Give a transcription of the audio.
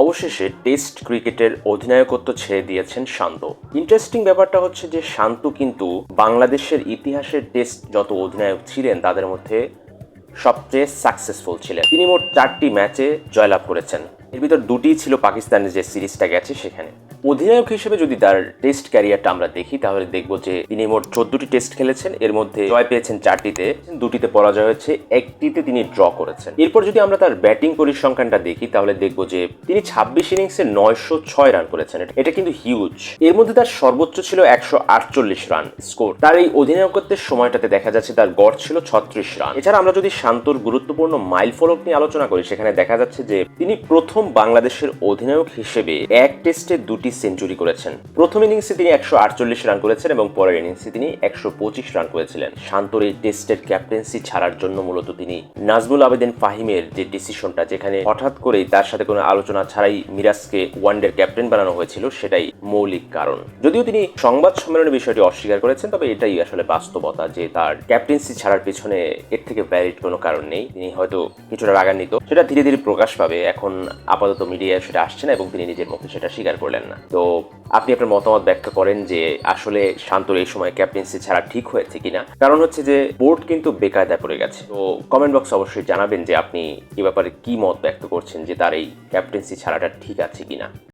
অবশেষে টেস্ট ক্রিকেটের অধিনায়কত্ব ছেড়ে দিয়েছেন শান্ত। ইন্টারেস্টিং ব্যাপারটা হচ্ছে যে শান্ত কিন্তু বাংলাদেশের ইতিহাসের টেস্ট যত অধিনায়ক ছিলেন, তাদের মধ্যে সবচেয়ে সাকসেসফুল ছিলেন। তিনি মোট চারটি ম্যাচে জয়লাভ করেছেন। এর ভিতর দুটি ছিল পাকিস্তানের যে সিরিজটা গেছে সেখানে। অধিনায়ক হিসেবে যদি তার টেস্ট ক্যারিয়ারটা আমরা দেখি, তাহলে দেখব যে তিনি মোট চোদ্দটি টেস্ট খেলেছেন। এর মধ্যে জয় পেয়েছেন চারটিতে, দুটিতে পরাজয় হয়েছে, একটিতে তিনি ড্র করেছেন। এরপর যদি আমরা তার ব্যাটিং পরিসংখ্যানটা দেখি, তাহলে দেখব যে তিনি ছাব্বিশ ইনিংসে নয়শো ছয় রান করেছেন। এটা কিন্তু হিউজ এর মধ্যে তার সর্বোচ্চ ছিল একশো আটচল্লিশ রান স্কোর তার এই অধিনায়কত্বের সময়টাতে দেখা যাচ্ছে তার গড় ছিল ছত্রিশ রান এছাড়া আমরা যদি শান্তর গুরুত্বপূর্ণ মাইল ফলক নিয়ে আলোচনা করি, সেখানে দেখা যাচ্ছে যে তিনি প্রথম বাংলাদেশের অধিনায়ক হিসেবে এক টেস্টে দুটি সেঞ্চুরি করেছেন। প্রথম ইনিংসে তিনি একশো আটচল্লিশ রান করেছেন এবং পরের ইনিংসে তিনি একশো পঁচিশ রান করেছিলেন। শান্তর এই টেস্টের ক্যাপ্টেন্সি ছাড়ার জন্য মূলত তিনি নাজমুল আবেদিন ফাহিমের যে ডিসিশনটা, যেখানে হঠাৎ করেই তার সাথে কোনো আলোচনা ছাড়াই মিরাজকে ওয়ানডের ক্যাপ্টেন বানানো হয়েছিল, সেটাই মৌলিক কারণ। যদিও তিনি সংবাদ সম্মেলনে বিষয়টি অস্বীকার করেছেন, তবে এটাই আসলে বাস্তবতা যে তার ক্যাপ্টেন্সি ছাড়ার পেছনে এর থেকে ভ্যালিড কোনো কারণ নেই। তিনি হয়তো কিছুটা রাগান্বিত, সেটা ধীরে ধীরে প্রকাশ পাবে। এখন আপাতত মিডিয়ায় সেটা আসছে না এবং তিনি নিজের মুখে সেটা স্বীকার করলেন না। তো আপনি আপনার মতামত ব্যাখ্যা করেন যে আসলে শান্তর এই সময় ক্যাপ্টেন্সি ছাড়া ঠিক হয়েছে কিনা? কারণ হচ্ছে যে বোর্ড কিন্তু বেকায়দায় পড়ে গেছে। তো কমেন্ট বক্সে অবশ্যই জানাবেন যে আপনি এ ব্যাপারে কি মত ব্যক্ত করছেন যে তার এই ক্যাপ্টেন্সি ছাড়াটা ঠিক আছে কিনা।